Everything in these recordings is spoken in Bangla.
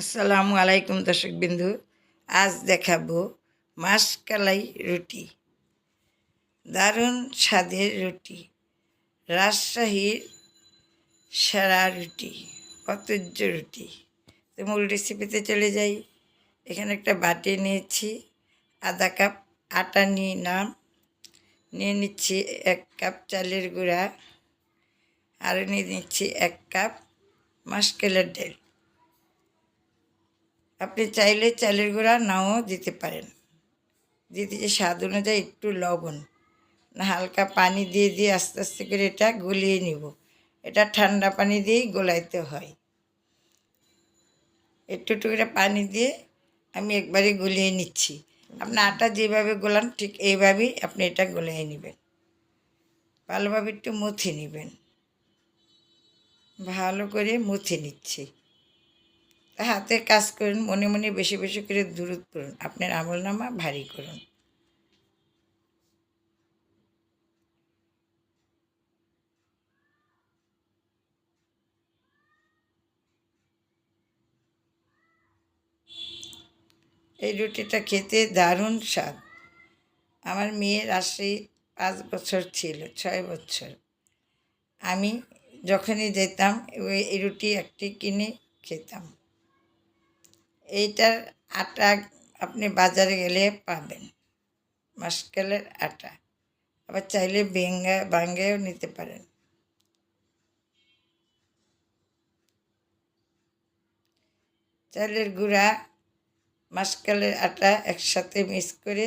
আসসালামু আলাইকুম দর্শক বিন্দু। আজ দেখাবো মাসকালাই রুটি। দারুণ স্বাদের রুটি। রাজশাহীর সেরা রুটি। অতুজ্য রুটি। তো মূল রেসিপিতে চলে যাই। এখানে একটা বাটি নিয়েছি, আধা কাপ আটা নিয়ে নাম। নিয়ে নিচ্ছি এক কাপ চালের গুঁড়া। আর নিয়ে নিচ্ছি এক কাপ মাসকেলের ডাল। আপনি চাইলে চালের গুঁড়া নাও দিতে পারেন। দিতে দিয়ে স্বাদ অনুযায়ী একটু লবণ, না হালকা পানি দিয়ে দিয়ে আস্তে আস্তে করে এটা গলিয়ে নিব। এটা ঠান্ডা পানি দিয়েই গোলাইতে হয়। একটু একটু করে পানি দিয়ে আমি একবারে গলিয়ে নিচ্ছি। আপনার আটা যেভাবে গোলান ঠিক এইভাবেই আপনি এটা গলিয়ে নেবেন। ভালোভাবে একটু মুথে নেবেন। ভালো করে মুছে নিচ্ছি। হাতে কাজ করুন, মনে মনে বেশি বেশি করে দূরত করুন আপনার আমল নামা ভারী করুন। এই রুটিটা খেতে দারুণ স্বাদ। আমার মেয়ের আসি পাঁচ বছর ছিল, ছয় বছর। আমি যখনই যেতাম, ওই রুটি একটি কিনে খেতাম। এইটার আটা আপনি বাজারে গেলে পাবেন। মাসকালের আটা। আবার চাইলে বেঙ্গা বাঙ্গাও নিতে পারেন। চালের গুঁড়া, মাসকালের আটা একসাথে মিক্স করে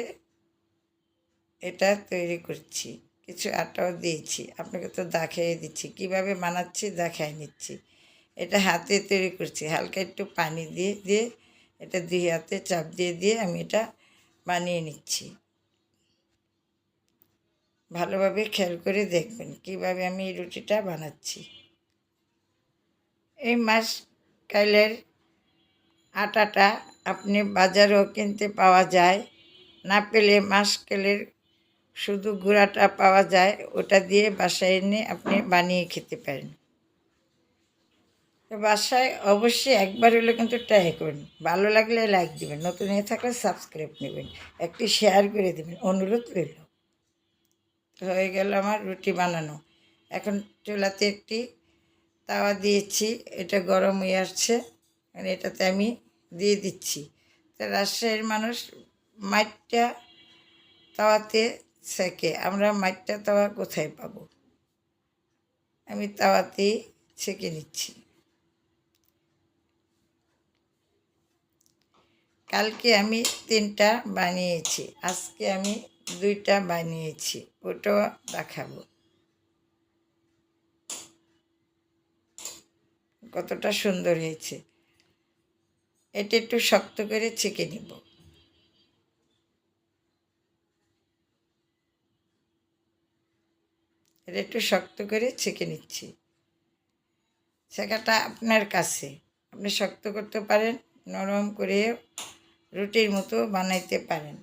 এটা তৈরি করছি। কিছু আটাও দিয়েছি। আপনাকে তো দেখাই দিচ্ছি। কীভাবে বানাচ্ছি দেখাই নিচ্ছি। এটা হাতে তৈরি করছি। হালকা একটু পানি দিয়ে দিয়ে এটা দুই হাতে চাপ দিয়ে দিয়ে আমি এটা বানিয়ে নিচ্ছি। ভালোভাবে খেয়াল করে দেখবেন কীভাবে আমি এই রুটিটা বানাচ্ছি। এই মাস কাইলের আটাটা আপনি বাজারেও কিনতে পাওয়া যায়, না পেলে মাসকালের শুধু গুঁড়াটা পাওয়া যায়, ওটা দিয়ে বাসায় এনে আপনি বানিয়ে খেতে পারেন। তো বাসায় অবশ্যই একবার হলে কিন্তু ট্রাই করুন। ভালো লাগলে লাইক দেবেন, নতুন হয়ে থাকলে সাবস্ক্রাইব নেবেন, একটি শেয়ার করে দেবেন, অনুরোধ রইল। হয়ে গেল আমার রুটি বানানো। এখন চুলাতে একটি তাওয়া দিয়েছি, এটা গরম হয়ে আসছে মানে এটাতে আমি দিয়ে দিচ্ছি। তো রাজশাহীর মানুষ মাঠটা তাওয়াতে সেকে আমরা মাঠটা তাওয়া কোথায় পাবো? আমি তাওয়াতেই ছেঁকে নিচ্ছি। কালকে আমি তিনটা বানিয়েছি, আজকে আমি দুইটা বানিয়েছি ওটাও দেখাবো। কতটা সুন্দর হয়েছে। এটা একটু শক্ত করে ছেঁকে নিব। এটা একটু শক্ত করে ছেঁকে নিচ্ছি। ছেঁকাটা আপনার কাছে। আপনি শক্ত করতে পারেন, নরম করে রুটির মতো বানাইতে পারেন।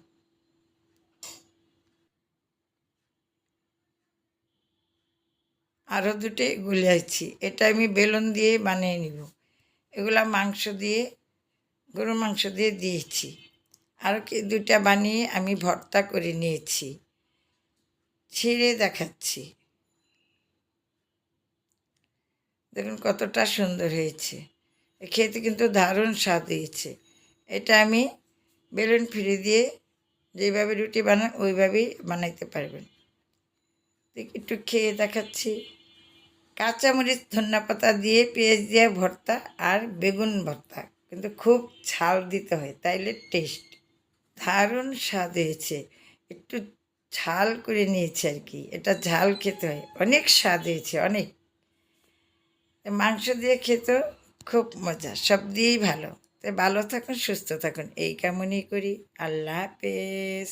আরও দুটি গুলিয়েছি এটা আমি বেলুন দিয়ে বানিয়ে নিব। এগুলা মাংস দিয়ে, গরুর মাংস দিয়ে দিয়েছি। আরও কি দুটা বানিয়ে আমি ভর্তা করে নিয়েছি। ছিঁড়ে দেখাচ্ছি। দেখুন কতটা সুন্দর হয়েছে। খেতে কিন্তু দারুণ স্বাদ হয়েছে। এটা আমি বেলুন ফিরে দিয়ে যেভাবে রুটি বানান, ওইভাবেই বানাইতে পারবেন। একটু খেয়ে দেখাচ্ছি। কাঁচামরিচ ধন্যা পাতা দিয়ে, পেঁয়াজ দিয়ে ভর্তা আর বেগুন ভর্তা। কিন্তু খুব ঝাল দিতে হয়, তাইলে টেস্ট। দারুণ স্বাদ হয়েছে। একটু ঝাল করে নিয়েছে আর কি, এটা ঝাল খেতে হয়। অনেক স্বাদ হয়েছে, অনেক। মাংস দিয়ে খেতেও খুব মজা, সব দিয়েই ভালো। তাই ভালো থাকুন সুস্থ থাকুন। এই কামনই করি। আল্লাহ হাফেজ।